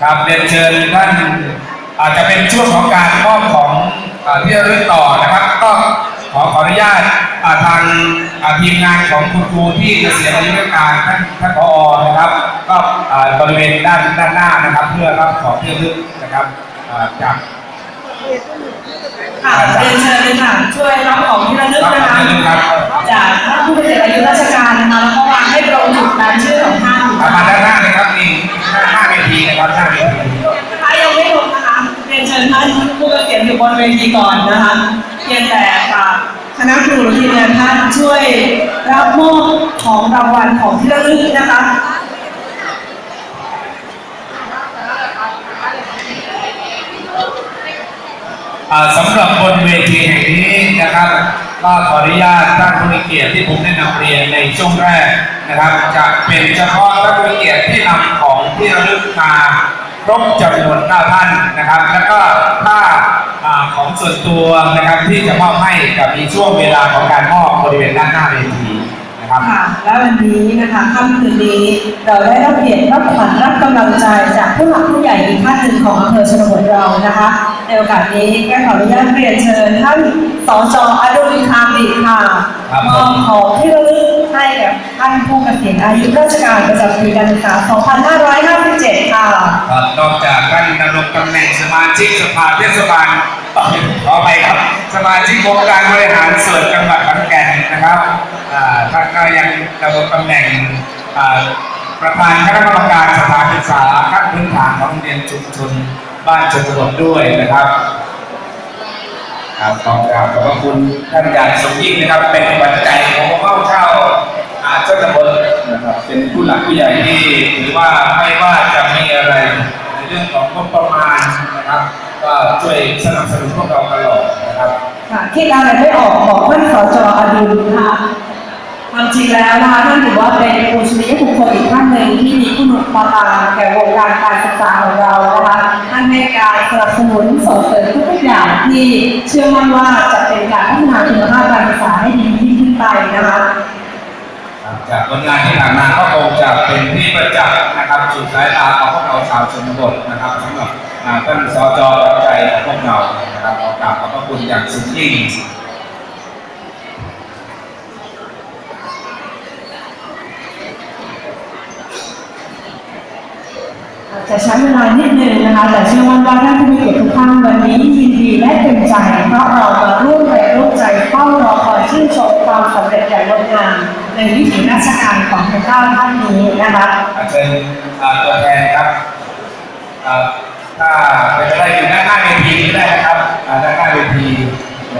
ครับเรียนเชิญท่านอาจจะเป็นช่วงของการมอบของอ่าที่ระลึกต่อนะครับ ก็ขอขออนุญาตอ่าทางอ่าทีมงานของคุณครูที่เกษียณอายุราชการท่านท่านผอนะครับก็อ่าบริเวณด้านด้านหน้านะครับ เพื่อรับของที่ระลึกนะครับอ่าจากค่ะเรียนเชิญเลยค่ะช่วยรับของที่ระลึกรับนะของคะ เวทีก่อนนะคะเพียงแต่ค่ะคณะครูหรือทีมงานท่านช่วยรับมอบของรางวัลของที่ระลึกนะคะสำหรับบนเวทีแห่งนี้นะครับก็ขออนุญาตท่านผู้มีเกียรติที่ผมได้นำเรียนในช่วงแรกนะครับ จะเป็นเฉพาะท่านผู้มีเกียรติที่นำของที่ระลึกมาครบจำนวน9ท่านนะครับ แล้วก็ถ้า ส่วนตัวนะครับที่จะมอบให้กับมีช่วงเวลาของการมอบบริเวณด้านหน้าเวทีนะครับ ค่ะ และวันนี้นะคะค่ำคืนนี้เราได้รับเกียรติรับขวัญรับกำลังใจจากผู้หลักผู้ใหญ่อีกท่านหนึ่งของอำเภอชนบทเรานะคะ ในโอกาสนี้ก็ขออนุญาตเรียนเชิญท่านสจอดุลคามดิค่ะครับมอบของที่ระลึกให้กับท่านผู้เกษียณอายุราชการประจำปีการศึกษา 2557 ค่ะ ครับนอกจากท่านดำรงตำแหน่งสมาชิกสภาเทศบาล ขอไปครับ สมาชิกองค์การบริหารส่วนจังหวัดขอนแก่นนะครับอ่าท่านก็ยังดำรงตำแหน่งประธานคณะกรรมการสถานศึกษาขั้นพื้นฐานของโรงเรียนชุมชนบ้านชนบทด้วยนะครับครับขอบขอบคุณท่านอาจารย์สมยิ่งนะครับ เป็นปัจจัยของเข้าเช่าอาชนบทนะครับ เป็นผู้หลักผู้ใหญ่ที่ถือว่าไม่ว่าจะมีอะไรในเรื่องของงบประมาณ นะครับ ก็ช่วยสนับสนุนพวกเราตลอดนะครับค่ะคิดอะไรไม่ออกบอกท่านสจอดุลนะคะความจริงแล้วนะคะท่านถือว่าเป็นปูชนียบุคคลอีกท่านหนึ่งที่มีคุณุปการแก่วงการการศึกษาของเรานะคะท่านให้การสนับสนุนส่งเสริมทุกๆอย่างที่เชื่อมั่นว่าจะเป็นการพัฒนาคุณภาพการศึกษาให้ดียิ่งขึ้นไปนะคะจากผลงานที่ผ่านมาก็คงจะเป็นที่ประจักษ์นะครับสู่สายตาของพวกเราชาวชนบทนะครับสำหรับอ่า ท่านสจรับใจของพวกเรานะครับขอกราบขอบพระคุณอย่างสุดยิ่งอาจจะใช้เวลานิดนึงนะคะ แต่เชื่อมั่นว่าท่านผู้มีเกียรติทุกท่านวันนี้ยินดีและเต็มใจ เพราะเรามาร่วมแรงร่วมใจเฝ้ารอคอยชื่นชมความสำเร็จอย่างงดงามในวิถีราชการของพระเจ้าท่านนี้นะคะอาเชิญอ่าตัวแทนครับ